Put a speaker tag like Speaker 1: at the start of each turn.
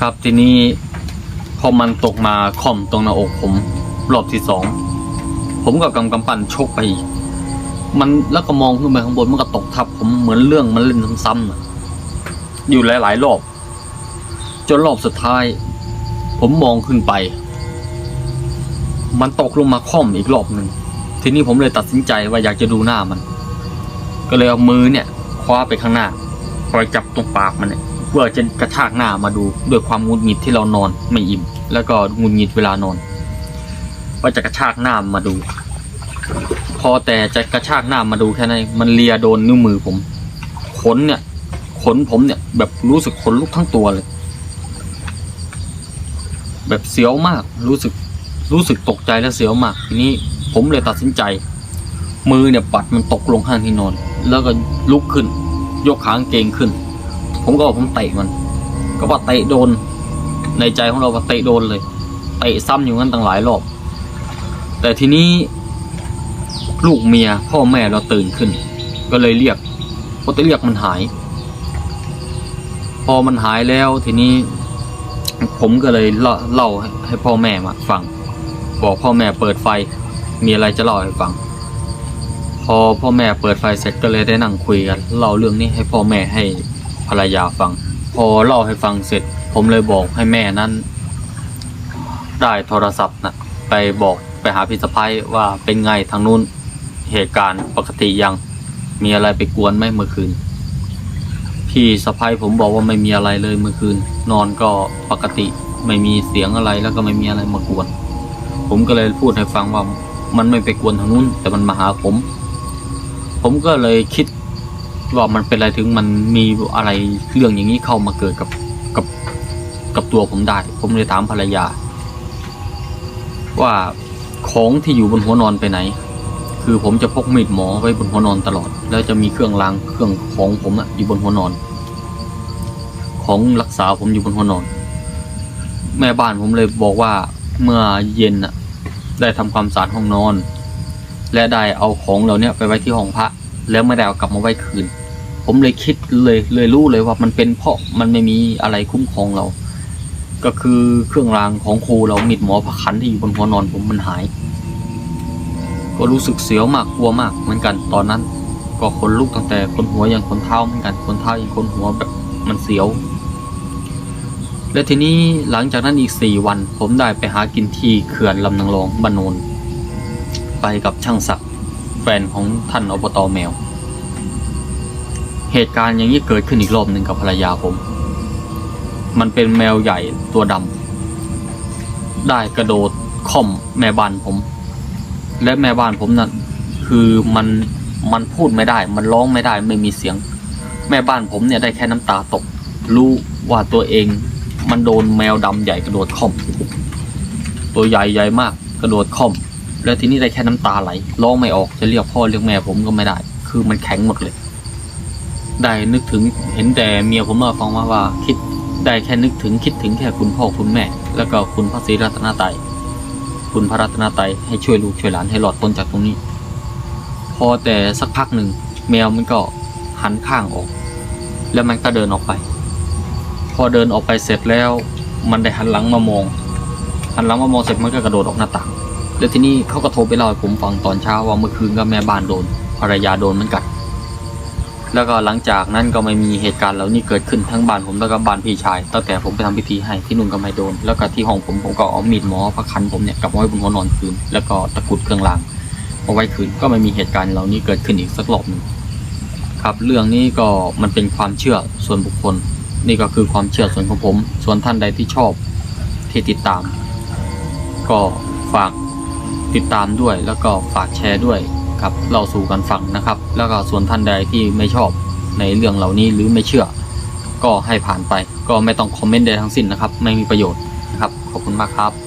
Speaker 1: ครับทีนี้พอมันตกมาคอมตรงหน้าอกผมรอบที่สองผมก็กำกำปั้นชกไปอีกมันแล้วก็มองขึ้นไปข้างบนมันก็ตกทับ ผมเหมือนเรื่องมันเล่นซ้ำๆอยู่หลายๆรอบ จนรอบสุดท้าย ผมมองขึ้นไป มันตกลงมาค่อมอีกรอบหนึ่งทีนี้ผมเลยตัดสินใจว่าอยากจะดูหน้ามัน ก็เลยเอามือเนี่ย คว้าไปข้างหน้าคอยจับตรงปากมันเนี่ย เพื่อจะกระชากหน้ามาดูด้วยความงุนงิดที่เรานอนไม่อิ่ม แล้วก็งุนงิดเวลานอนว่าจะกระชากหน้ามาดู พอแต่จะกระชากหน้ามาดูแค่นั้นมันเลียโดนนิ้วมือผมขนเนี่ยขนผมเนี่ย แบบรู้สึกขนลุกทั้งตัวเลย แบบเสียวมากรู้สึกรู้สึกตกใจและเสียวมากทีนี้ผมเลยตัดสินใจ มือเนี่ยปัดมันตกลงข้างที่นอน แล้วก็ลุกขึ้น ยกขางเกงขึ้น ผมก็บอกผมเตะมัน ก็ว่าเตะโดน ในใจของเราว่าเตะโดนเลยเตะซ้ำอยู่งั้นตั้งหลายรอบ แต่ทีนี้ลูกเมียพ่อแม่เราตื่นขึ้น ก็เลยเรียกพอจะเรียกมันหาย พอมันหายแล้วทีนี้ผมก็เลยเล่าลาให้ให้พ่อแม่มาฟัง บอกพ่อแม่เปิดไฟ มีอะไรจะเล่าให้ฟัง พอพ่อแม่เปิดไฟเสร็จก็เลยได้นั่งคุยกันเล่าเรื่องนี้ให้พ่อแม่ให้ ภรรยาฟัง พอเล่าให้ฟังเสร็จ ผมเลยบอกให้แม่นั้น ได้โทรศัพท์นะไปบอกไปหาพี่สะพ้ายว่าเป็นไงทางนู้นเหตุการณ์ปกติยังมีอะไรไปกวนไหมเมื่อคืน พี่สะพ้ายผมบอกว่าไม่มีอะไรเลยเมื่อคืน นอนก็ปกติไม่มีเสียงอะไรแล้วก็ไม่มีอะไรมากวน ผมก็เลยพูดให้ฟังว่ามันไม่ไปกวนทางนู้น แต่มันมาหาผม ผมก็เลยคิด ว่ามันเป็นอะไรถึงมันมีอะไรเรื่องอย่างนี้เข้ามาเกิดกับกับกับตัวผมได้ ผมเลยถามภรรยา ว่าของที่อยู่บนหัวนอนไปไหน คือผมจะพกมีดหมอไว้บนหัวนอนตลอด แล้วจะมีเครื่องรางเครื่องของผมอะอยู่บนหัวนอน ของรักษาผมอยู่บนหัวนอน แม่บ้านผมเลยบอกว่าเมื่อเย็นอะได้ทำความสะอาดห้องนอน และได้เอาของเหล่าเนี้ยไปไว้ที่ห้องพระแล้วไม่ได้เอากลับมาไว้คืน ผมเลยคิดเลยเลยรู้เลยว่ามันเป็นเพราะมันไม่มีอะไรคุ้มครองเรา ก็คือเครื่องรางของครูเรามิดหมอพระขันที่อยู่บนหัวนอนผมมันหาย ก็รู้สึกเสียวมากกลัวมากเหมือนกันตอนนั้น ก็ขนลุกตั้งแต่ขนหัวยันขนเท้าเหมือนกันขนเท้ายันขนหัวแบบมันเสียว และทีนี้หลังจากนั้นอีกสี่วัน ผมได้ไปหากินที่เขื่อนลำนางรองบ้านโนนไปกับช่างศักดิ์แฟนของท่านอบตอแมว เหตุการณ์อย่างนี้เกิดขึ้นอีกรอบหนึ่งกับภรรยาผม มันเป็นแมวใหญ่ตัวดำได้กระโดดค่อมแม่บ้านผม และแม่บ้านผมนั่นคือมันมันพูดไม่ได้ มันร้องไม่ได้ไม่มีเสียง แม่บ้านผมเนี่ยได้แค่น้ำตาตก รู้ว่าตัวเองมันโดนแมวดำใหญ่กระโดดค่อม ตัวใหญ่ใหญ่มากกระโดดค่อม แล้วทีนี้ได้แค่น้ำตาไหลร้องไม่ออกจะเรียกพ่อเรียกแม่ผมก็ไม่ได้ คือมันแข็งหมดเลย ได้นึกถึงเห็นแต่เมียผมมาฟังมาว่าคิดได้แค่นึกถึงคิดถึงแค่คุณพ่อคุณแม่ แล้วก็คุณพระศรีรัตนตรัยคุณพระรัตนตรัยให้ช่วยลูกช่วยหลานให้หลอดพ้นจากตรงนี้ พอแต่สักพักหนึ่งแมวมันก็หันข้างออก แล้วมันก็เดินออกไป พอเดินออกไปเสร็จแล้ว มันได้หันหลังมามอง หันหลังมามองเสร็จมันก็กระโดดออกหน้าต่าง แล้วทีนี้เขาก็โทรไปเล่าให้ผมฟังตอนเช้าว่าเมื่อคืนก็แม่บ้านโดนภรรยาโดนมือนกัน แล้วก็หลังจากนั้นก็ไม่มีเหตุการณ์เหล่านี้เกิดขึ้นทั้งบ้านผมแล้วก็บ้านพี่ชายตั้งแต่ผมไปทำพิธีให้ที่นุ่นก็ไม่โดน แล้วก็ที่ห้องผมผมก็เอามีดหมอพระคันผมเนี่ยกลับไว้บนหัวนอนคืน แล้วก็ตะกุดเครื่องรางเอาไว้คืนก็ไม่มีเหตุการณ์เหล่านี้เกิดขึ้นอีกสักรอบหนึ่งครับเรื่องนี้ก็มันเป็นความเชื่อส่วนบุคคล นี่ก็คือความเชื่อส่วนของผม ส่วนท่านใดที่ชอบที่ติดตาม ก็ฝากติดตามด้วยแล้วก็ฝากแชร์ด้วย ครับเราสู่กันฟังนะครับ แล้วก็ส่วนท่านใดที่ไม่ชอบในเรื่องเหล่านี้หรือไม่เชื่อ ก็ให้ผ่านไป ก็ไม่ต้องคอมเมนต์ใดทั้งสิ้นนะครับ ไม่มีประโยชน์นะครับ ขอบคุณมากครับ